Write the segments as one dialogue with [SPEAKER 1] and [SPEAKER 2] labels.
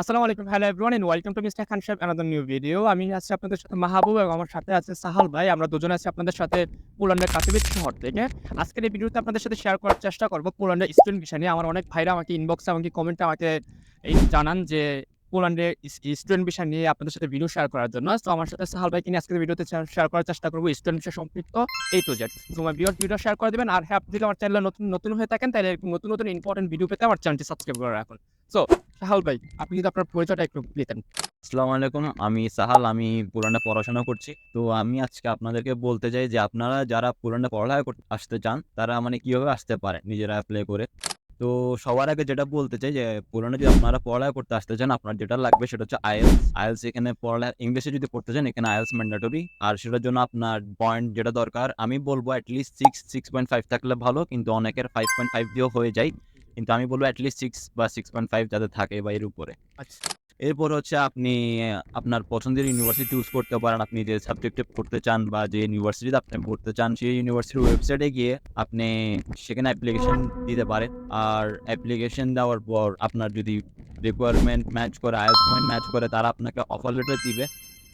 [SPEAKER 1] আসসালামু আলাইকুম। Hello everyone and welcome to mister Khan Saheb another new video আমি আছি আপনাদের সাথে মাহবুব এবং আমার সাথে আছে সাহাল ভাই। আমরা দুজন আছি আপনাদের সাথে পোল্যান্ডের কাতিবিদ শহর থেকে। আজকের এই ভিডিওতে আপনাদের সাথে শেয়ার করার চেষ্টা করব পোল্যান্ডের স্টুডেন্ট বিষয় নিয়ে। আমার অনেক ভাইরা আমাকে ইনবক্সে আমাকে কমেন্টে আমাকে এই জানান যে পোল্যান্ডের স্টুডেন্ট বিষয় নিয়ে আপনাদের সাথে ভিডিও শেয়ার করার জন্য। তো আমার সাথে সাহাল ভাইকে নিয়ে আজকের ভিডিওতে শেয়ার করার চেষ্টা করব স্টুডেন্ট বিষয় সম্পৃক্ত এই টু জেড তোমার ভিডিও ভিডিও শেয়ার করে দেবেন। আর হ্যাঁ আপনি যদি আমার চ্যানেলে নতুন নতুন হয়ে থাকেন, তাহলে নতুন নতুন ইম্পর্টেন্ট ভিডিও পেতে আমার চ্যানেলটি সাবস্ক্রাইব করে রাখুন। সো সাহাল ভাই, আপনি যদি আপনার পরিচয়টা একটু দিতেন
[SPEAKER 2] আসসালামু আলাইকুম, আমি সাহাল, আমি পুরানে পড়াশোনা করছি। তো, আমি আজকে আপনাদেরকে বলতে চাই যে, আপনারা যারা পুরানে পড়ালেখা করতে আসতে চান, তারা মানে কীভাবে আসতে পারে নিজেরা অ্যাপ্লাই করে? তো সবার আগে যেটা বলতে চাই যে, পুরোনো যদি আপনারা পড়ালেখা করতে আসতে চান, আপনার যেটা লাগবে সেটা হচ্ছে আইএলস। আইএলস এখানে পড়ালেখা, ইংলিশে যদি পড়তে চান, এখানে আইএলস ম্যান্ডেটরি আর সেটার জন্য আপনার পয়েন্ট যেটা দরকার, আমি বলব at least six six point five থাকলে ভালো, কিন্তু অনেকের ফাইভ পয়েন্ট ফাইভ দিয়েও হয়ে যায়। কিন্তু আমি বলব অ্যাটলিস্ট সিক্স বা সিক্স পয়েন্ট ফাইভ যাতে থাকে বা এর উপরে।
[SPEAKER 1] আচ্ছা।
[SPEAKER 2] এরপর হচ্ছে আপনি আপনার পছন্দের ইউনিভার্সিটি চুজ করতে পারেন। আপনি যে সাবজেক্টে পড়তে চান বা যে ইউনিভার্সিটিতে আপনি পড়তে চান সেই ইউনিভার্সিটির ওয়েবসাইটে গিয়ে আপনি সেখানে অ্যাপ্লিকেশন দিতে পারেন। আর অ্যাপ্লিকেশন দেওয়ার পর আপনার যদি রিকোয়ারমেন্ট ম্যাচ করে আয়াস পয়েন্ট ম্যাচ করে তারা আপনাকে অফার লেটার দিবে।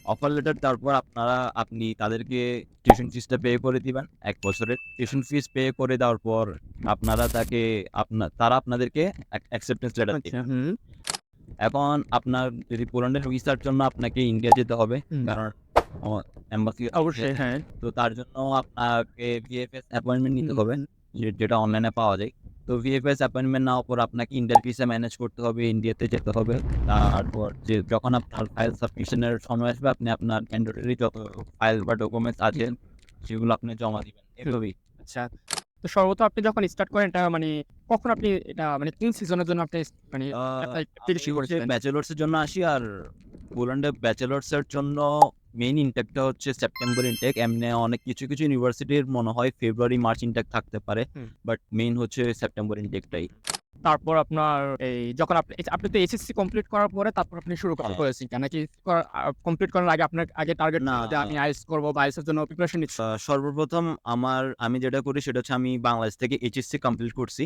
[SPEAKER 2] অফার লেটার তারপর আপনারা আপনি তাদেরকে টিউশন ফিসটা পে করে দিবেন এক বছরের। টিউশন ফিস পে করে দেওয়ার পর আপনারা তাকে আপনার তারা আপনাদেরকে অ্যাকসেপ্টেন্স লেটার
[SPEAKER 1] আচ্ছা হুম।
[SPEAKER 2] এখন আপনার যদি পোল্যান্ডের ভিসার জন্য আপনাকে ইন্ডিয়া যেতে হবে। কারণ এম্বাসি
[SPEAKER 1] অবশ্যই হ্যাঁ।
[SPEAKER 2] তো তার জন্য আপনাকে ভিএফএস অ্যাপয়েন্টমেন্ট নিতে হবে যেটা অনলাইনে পাওয়া যায়। তো ভিএফএস অ্যাপয়েন্টমেন্ট নেওয়ার পর আপনাকে ইন্ডিয়ার ভিসা ম্যানেজ করতে হবে ইন্ডিয়াতে যেতে হবে। তারপর যে যখন আপনার ফাইল সাবমিশনের সময় আসবে আপনি আপনার ক্যান্ডিডেটরি যত ফাইল বা ডকুমেন্টস আছে সেগুলো আপনি জমা দিবেন। এভাবেই।
[SPEAKER 1] আচ্ছা। তো সর্বত আপনি যখন স্টার্ট করেন এটা মানে কখন আপনি এটা মানে তিন সিজনের জন্য আপনি মানে
[SPEAKER 2] ব্যাচেলর্সের জন্য আসি আর পোল্যান্ডে ব্যাচেলর্সের জন্য মেইন ইনটেকটা হচ্ছে সেপ্টেম্বর ইনটেক এমনি অনেক কিছু কিছু ইউনিভার্সিটির মনে হয় ফেব্রুয়ারি মার্চ ইনটেক থাকতে পারে বাট মেইন হচ্ছে সেপ্টেম্বর ইনটেকটাই
[SPEAKER 1] তারপর আপনার এই যখন আপনি আপনি তো এসএসসি কমপ্লিট করার পরে তারপর আপনি শুরু করা
[SPEAKER 2] হ্যাঁ।
[SPEAKER 1] করেছেন কেন কি কমপ্লিট করার আগে আপনার আগে টার্গেট
[SPEAKER 2] না,
[SPEAKER 1] যে আমি আইএস করব বা আইএস এর জন্য প্রিপারেশন নিচ্ছি?
[SPEAKER 2] সর্বপ্রথম আমার আমি যেটা করি সেটা হচ্ছে আমি বাংলাদেশ থেকে এইচএসসি কমপ্লিট করছি।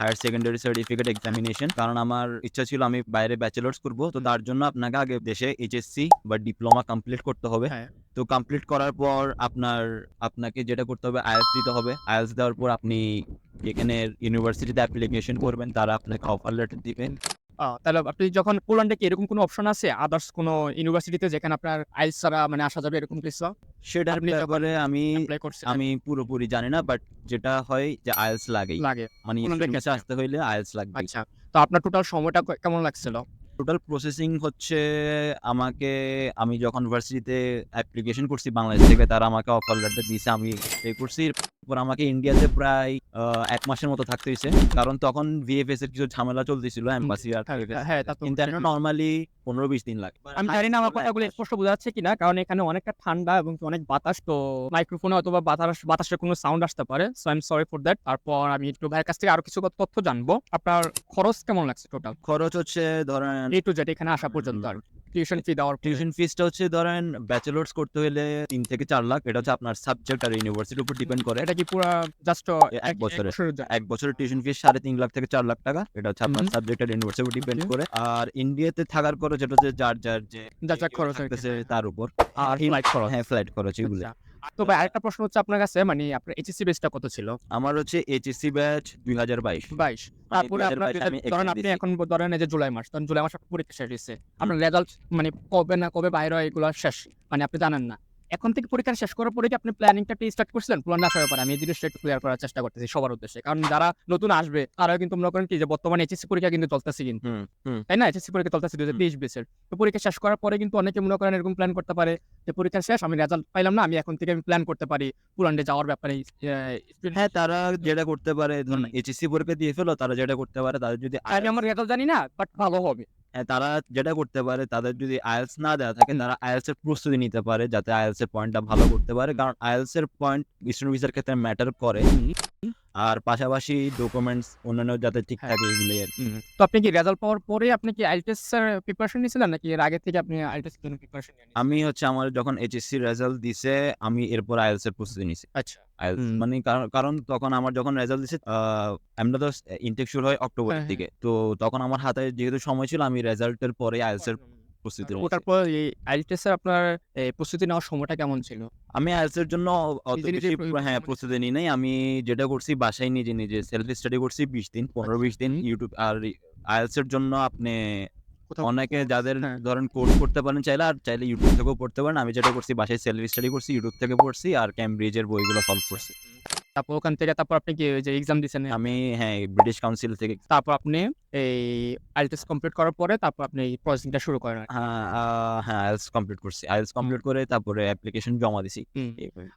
[SPEAKER 2] হায়ার সেকেন্ডারি সার্টিফিকেট এক্সামিনেশন কারণ আমার ইচ্ছা ছিল আমি বাইরে ব্যাচেলার্স করব। তো তার জন্য আপনাকে আগে দেশে এইচএসসি বা ডিপ্লোমা কমপ্লিট করতে হবে।
[SPEAKER 1] হ্যাঁ।
[SPEAKER 2] তো কমপ্লিট করার পর আপনার আপনাকে যেটা করতে হবে আইএলস দিতে হবে। আইএলস দেওয়ার পর আপনি এখানে ইউনিভার্সিটিতে অ্যাপ্লিকেশন করবেন তারা আপনাকে অফার লেটার দিবেন
[SPEAKER 1] তাহলে আপনি যখন পোল্যান্ডে কি এরকম কোনো অপশন আছে? আদার্স কোনো ইউনিভার্সিটিতে যেখানে আপনার আইএস ছাড়া মানে আসা যাবে এরকম কিছু?
[SPEAKER 2] সেটা
[SPEAKER 1] আপনি
[SPEAKER 2] ব্যাপারে আমি আমি পুরোপুরি জানি না বাট যেটা হয় যে আইএলস লাগেই।
[SPEAKER 1] লাগে।
[SPEAKER 2] মানে। আসতে। হইলে আইএলস লাগবে
[SPEAKER 1] আচ্ছা। তো আপনার টোটাল সময়টা কেমন লাগছিল?
[SPEAKER 2] টোটাল প্রসেসিং হচ্ছে আমাকে, আমি যখন ভার্সিটিতে অ্যাপ্লিকেশন করছি বাংলাদেশ থেকে, তারা আমাকে অফার লেটার দিয়েছে, আমি পে করছি। এরপর আমাকে ইন্ডিয়াতে প্রায় আহ, এক মাসের মতো থাকতে হয়েছে কারণ তখন ভিএফএস এর কিছু ঝামেলা চলতেছিল এম্বাসি আর
[SPEAKER 1] হ্যাঁ,
[SPEAKER 2] কিন্তু নর্মালি পনেরো বিশ দিন লাগে।
[SPEAKER 1] আমি জানি না আমার কথাগুলো স্পষ্ট বোঝা যাচ্ছে কিনা কারণ এখানে অনেকটা ঠান্ডা এবং অনেক বাতাস তো মাইক্রোফোনে অথবা বাতাস বাতাসের কোনো সাউন্ড আসতে পারে। So I am sorry for that তারপর আমি একটু ভাইয়ের কাছ থেকে আরও কিছু তথ্য জানব। আপনার খরচ কেমন লাগছে টোটাল
[SPEAKER 2] খরচ হচ্ছে ধরেন
[SPEAKER 1] এ টু জেড এখানে আসা পর্যন্ত আর টিউশন ফি দেওয়ার
[SPEAKER 2] টিউশন ফিসটা হচ্ছে ধরেন ব্যাচেলার্স করতে হলে তিন থেকে চার লাখ এটা হচ্ছে আপনার সাবজেক্ট আর ইউনিভার্সিটির উপর ডিপেন্ড করে।
[SPEAKER 1] এটা কি পুরো জাস্ট
[SPEAKER 2] এক বছরের। এক বছরের টিউশন ফিস সাড়ে তিন লাখ থেকে চার লাখ টাকা এটা হচ্ছে আপনার সাবজেক্ট আর ইউনিভার্সিটি ডিপেন্ড করে। আর ইন্ডিয়াতে থাকার খরচ যেটা হচ্ছে যার যার যে
[SPEAKER 1] যা খরচ
[SPEAKER 2] তার উপর।
[SPEAKER 1] আর ফ্লাইট খরচ?
[SPEAKER 2] হ্যাঁ ফ্লাইট খরচ এগুলো
[SPEAKER 1] আচ্ছা। তো ভাই আরেকটা প্রশ্ন হচ্ছে আপনার কাছে মানে আপনার এইচএসসি ব্যাচটা কত ছিল?
[SPEAKER 2] আমার হচ্ছে এইচএসসি ব্যাচ দুই হাজার বাইশ।
[SPEAKER 1] বাইশ। তারপরে আপনার ধরেন আপনি এখন ধরেন এই যে জুলাই মাস তখন জুলাই মাস পরীক্ষা শেষ হয়েছে আপনার রেজাল্ট মানে কবে না কবে বাইরে এগুলো শেষ। মানে আপনি জানেন না। এখন থেকে পরীক্ষা শেষ করার পরে কি আপনি প্ল্যানিংটা স্টার্ট করছিলেন পুরান আসার ব্যাপারে আমি এই জিনিসটা একটু ক্লিয়ার করার চেষ্টা করতেছি সবার উদ্দেশ্যে। কারণ যারা নতুন আসবে তারা কিন্তু মনে করেন কি যে বর্তমানে এইচএসসি পরীক্ষা কিন্তু চলতেছে কিন্তু। তাই না? এইচএসসি পরীক্ষা চলতেছে দুই হাজার তেইশ বেসের। তো পরীক্ষা শেষ করার পরে কিন্তু অনেকে মনে করেন এরকম প্ল্যান করতে পারে যে পরীক্ষা শেষ আমি রেজাল্ট পাইলাম না আমি এখন থেকে আমি প্ল্যান করতে পারি পুরান্ডে যাওয়ার ব্যাপারে
[SPEAKER 2] হ্যাঁ তারা যেটা করতে পারে ধরুন। এইচএসসি পরীক্ষা দিয়ে ফেলো তারা যেটা করতে পারে তাদের যদি
[SPEAKER 1] আমি আমার রেজাল্ট জানি না বাট ভালো হবে।
[SPEAKER 2] তারা যেটা করতে পারে তাদের যদি আয়েলস না দেওয়া থাকে তারা আয়েলস এর প্রস্তুতি নিতে পারে যাতে আয়েলস এর পয়েন্টটা ভালো করতে পারে। কারণ আয়েলস এর পয়েন্ট স্টুডেন্ট ভিসার ক্ষেত্রে ম্যাটার করে। আর পাশাপাশি ডকুমেন্টস অন্যান্য যাতে ঠিক
[SPEAKER 1] হ্যাঁ।
[SPEAKER 2] থাকে এগুলোই আর কি।
[SPEAKER 1] তো আপনি কি রেজাল্ট পাওয়ার পরে আপনি কি আইএলটিএস এর প্রিপারেশন নিয়েছিলেন নাকি এর আগে থেকে আপনি আইএলটিএস এর জন্য প্রিপারেশন নিয়ে নিয়েছিলেন?
[SPEAKER 2] আমি হচ্ছে আমার যখন এইচএসসি রেজাল্ট দিছে আমি এরপর আইএলস এর প্রস্তুতি নিছি
[SPEAKER 1] আচ্ছা
[SPEAKER 2] মানে কারণ- তখন আমার যখন রেজাল্ট দিছে আমরা তো ইনটেক শুরু হয় অক্টোবরের
[SPEAKER 1] হ্যাঁ,
[SPEAKER 2] দিকে তো তখন আমার হাতে যেহেতু সময় ছিল আমি রেজাল্টের পরে আইএলস এর প্রস্তুতি।
[SPEAKER 1] ওটার পর এই আইএলটিএস আপনার প্রস্তুতি নেওয়ার সময়টা কেমন ছিল?
[SPEAKER 2] আমি আইএলস এর জন্য অত বেশি হ্যাঁ প্রস্তুতি নিই নাই আমি যেটা করছি বাসায় নিজে নিজে সেলফ স্টাডি করছি বিশ দিন পনেরো বিশ দিন ইউটিউব আর আইএলস এর জন্য আপনি অনেকে যাদের
[SPEAKER 1] হ্যাঁ।
[SPEAKER 2] ধরেন কোর্স করতে পারেন চাইলে আর চাইলে ইউটিউব থেকেও পড়তে পারেন আমি যেটা করছি বাসায় সেলফ স্টাডি করছি ইউটিউব থেকে পড়ছি আর ক্যামব্রিজের বইগুলো সলভ করছি
[SPEAKER 1] তারপর ওখান থেকে তারপর আপনি কি যে এক্সাম দিছেন
[SPEAKER 2] আমি হ্যাঁ ব্রিটিশ কাউন্সিল থেকে।
[SPEAKER 1] তারপর আপনি এই আইএলটিএস কমপ্লিট করার পরে তারপর আপনি এই প্রসেসিংটা শুরু করেন
[SPEAKER 2] হ্যাঁ হ্যাঁ আইএলস কমপ্লিট করছি। আইএলস কমপ্লিট করে তারপরে অ্যাপ্লিকেশন জমা দিছি।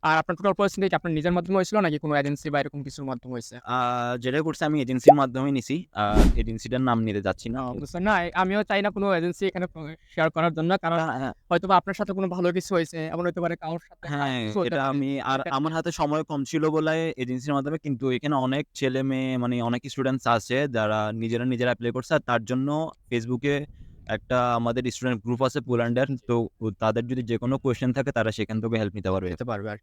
[SPEAKER 1] আর আপনার টোটাল প্রসেসিং কি আপনার নিজের মাধ্যমে হয়েছিল নাকি কোনো এজেন্সি বা এরকম কিছুর মাধ্যমে হয়েছে?
[SPEAKER 2] যেটা করছি আমি এজেন্সির মাধ্যমে নিছি। এজেন্সিটার নাম নিতে যাচ্ছি না?
[SPEAKER 1] না আমিও চাই না কোনো এজেন্সি এখানে শেয়ার করার জন্য। কারণ
[SPEAKER 2] হ্যাঁ, হ্যাঁ,
[SPEAKER 1] হয়তো আপনার সাথে কোনো ভালো কিছু হয়েছে। এমন হতে পারে কারোর সাথে
[SPEAKER 2] হ্যাঁ এটা আমি আর আমার হাতে সময় কম ছিল বলে এজেন্সির মাধ্যমে কিন্তু এখানে অনেক ছেলে মেয়ে মানে অনেক স্টুডেন্টস আছে যারা নিজেরা নিজেরা অ্যাপ্লাই করছে আর তার জন্য ফেসবুকে একটা আমাদের স্টুডেন্ট গ্রুপ আছে পোল্যান্ডের। তো তাদের যদি যে কোনো কোয়েশ্চেন থাকে তারা সেখান থেকে হেল্প নিতে পারবে
[SPEAKER 1] পারবে আর।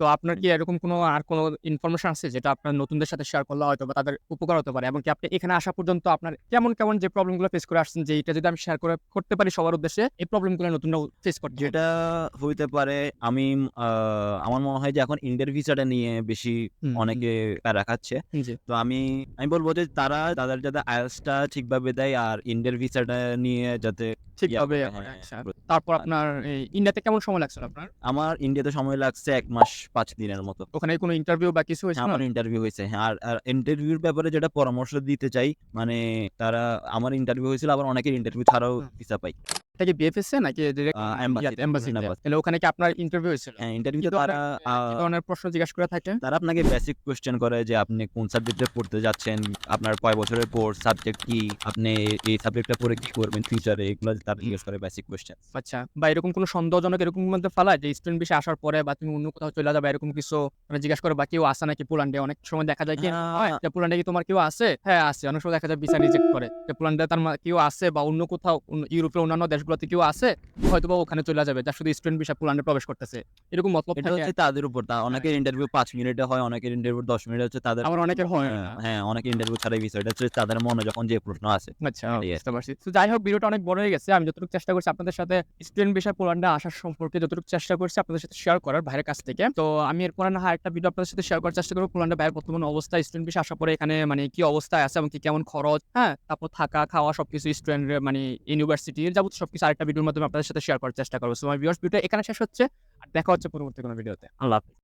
[SPEAKER 1] তো আপনার কি এরকম কোনো আর কোনো ইনফরমেশন আছে যেটা আপনার নতুনদের সাথে শেয়ার করলে হয়তো বা তাদের উপকার হতে পারে? এবং কি আপনি এখানে আসা পর্যন্ত আপনার কেমন কেমন যে প্রবলেমগুলো ফেস করে আসছেন যে এটা যদি আমি শেয়ার করে করতে পারি সবার উদ্দেশ্যে এই প্রবলেমগুলো নতুনরা ফেস করতে
[SPEAKER 2] যেটা হইতে পারে আমি আমার মনে হয় যে এখন ইন্ডিয়ার ভিসাটা নিয়ে বেশি অনেকে প্যারা খাচ্ছে। তো আমি আমি বলব যে তারা তাদের যাতে আইএলসটা ঠিকভাবে দেয় আর ইন্ডিয়ার ভিসাটা নিয়ে যাতে
[SPEAKER 1] ঠিকভাবে আচ্ছা।
[SPEAKER 2] হ্যাঁ।
[SPEAKER 1] তারপর আপনার ইন্ডিয়াতে কেমন সময় লাগছিল আপনার?
[SPEAKER 2] আমার ইন্ডিয়াতে সময় লাগছে এক মাস। পাঁচ দিনের মতো।
[SPEAKER 1] ওখানে কোনো ইন্টারভিউ বা কিছু হয়েছে
[SPEAKER 2] আমার ইন্টারভিউ হয়েছে হ্যাঁ। আর ইন্টারভিউর ব্যাপারে যেটা পরামর্শ দিতে চাই মানে তারা আমার ইন্টারভিউ হয়েছিল আবার অনেকের ইন্টারভিউ ছাড়াও। ভিসা পাই।
[SPEAKER 1] এটা কি বিএফএসএ নাকি এমবাসি। তাহলে ওখানে কি আপনার ইন্টারভিউ হয়েছিল?
[SPEAKER 2] হ্যাঁ ইন্টারভিউতে তারা
[SPEAKER 1] ধরনের প্রশ্ন জিজ্ঞাসা করে থাকে
[SPEAKER 2] তারা আপনাকে বেসিক কোশ্চেন করে যে আপনি কোন সাবজেক্টে পড়তে যাচ্ছেন আপনার কয় বছরের কোর্স সাবজেক্ট কি আপনি এই সাবজেক্টটা পড়ে কি করবেন ফিউচারে এগুলো তারা জিজ্ঞেস করে বেসিক কোশ্চেন
[SPEAKER 1] আচ্ছা বা এরকম কোনো সন্দেহজনক এরকম মধ্যে যে স্টুডেন্ট বেশি আসার পরে বা তুমি অন্য কোথাও চলে যাবে এরকম কিছু মানে জিজ্ঞাসা করে বা কেউ আসে নাকি পোল্যান্ডে অনেক সময় দেখা যায় কি হয় যে পোল্যান্ডে কি তোমার কেউ আছে হ্যাঁ আছে অনেক সময় দেখা যায় ভিসা রিজেক্ট করে। যে পোল্যান্ডে তার কেউ আছে বা অন্য কোথাও ইউরোপের অন্যান্য দেশগুলোতে কেউ আছে হয়তো বা ওখানে চলে যাবে যার শুধু স্টুডেন্ট ভিসা পোল্যান্ডে প্রবেশ করতেছে। এরকম মতলব
[SPEAKER 2] এটা হচ্ছে তাদের উপর তা অনেকের ইন্টারভিউ পাঁচ মিনিটে হয় অনেকের ইন্টারভিউ দশ মিনিট হচ্ছে তাদের
[SPEAKER 1] আমার অনেকের হয়
[SPEAKER 2] হ্যাঁ। হ্যাঁ ইন্টারভিউ ছাড়াই ভিসা এটা হচ্ছে তাদের মনে যখন যে প্রশ্ন আছে
[SPEAKER 1] আচ্ছা বুঝতে পারছি। তো যাই হোক ভিডিওটা অনেক বড় হয়ে গেছে। আমি যতটুকু চেষ্টা করছি আপনাদের সাথে স্টুডেন্ট বিষয় পোল্যান্ডে আসার সম্পর্কে যতটুকু চেষ্টা করছি আপনাদের সাথে শেয়ার করার ভাইয়ের কাছ থেকে। তো আমি এরপর না হয় একটা ভিডিও আপনাদের সাথে শেয়ার করার চেষ্টা করব। পোল্যান্ডে ভাইয়ের বর্তমান অবস্থা স্টুডেন্ট বিষয় আসার পরে এখানে মানে কি অবস্থায় আছে এবং কি কেমন খরচ হ্যাঁ তারপর থাকা খাওয়া সবকিছু স্টুডেন্ট মানে ইউনিভার্সিটির যাবত সবকিছু আরেকটা ভিডিওর মাধ্যমে আপনাদের সাথে শেয়ার করার চেষ্টা করব। সো আমার ভিডিও এখানে শেষ হচ্ছে। আর দেখা হচ্ছে পরবর্তী কোনো ভিডিওতে আল্লাহ হাফেজ।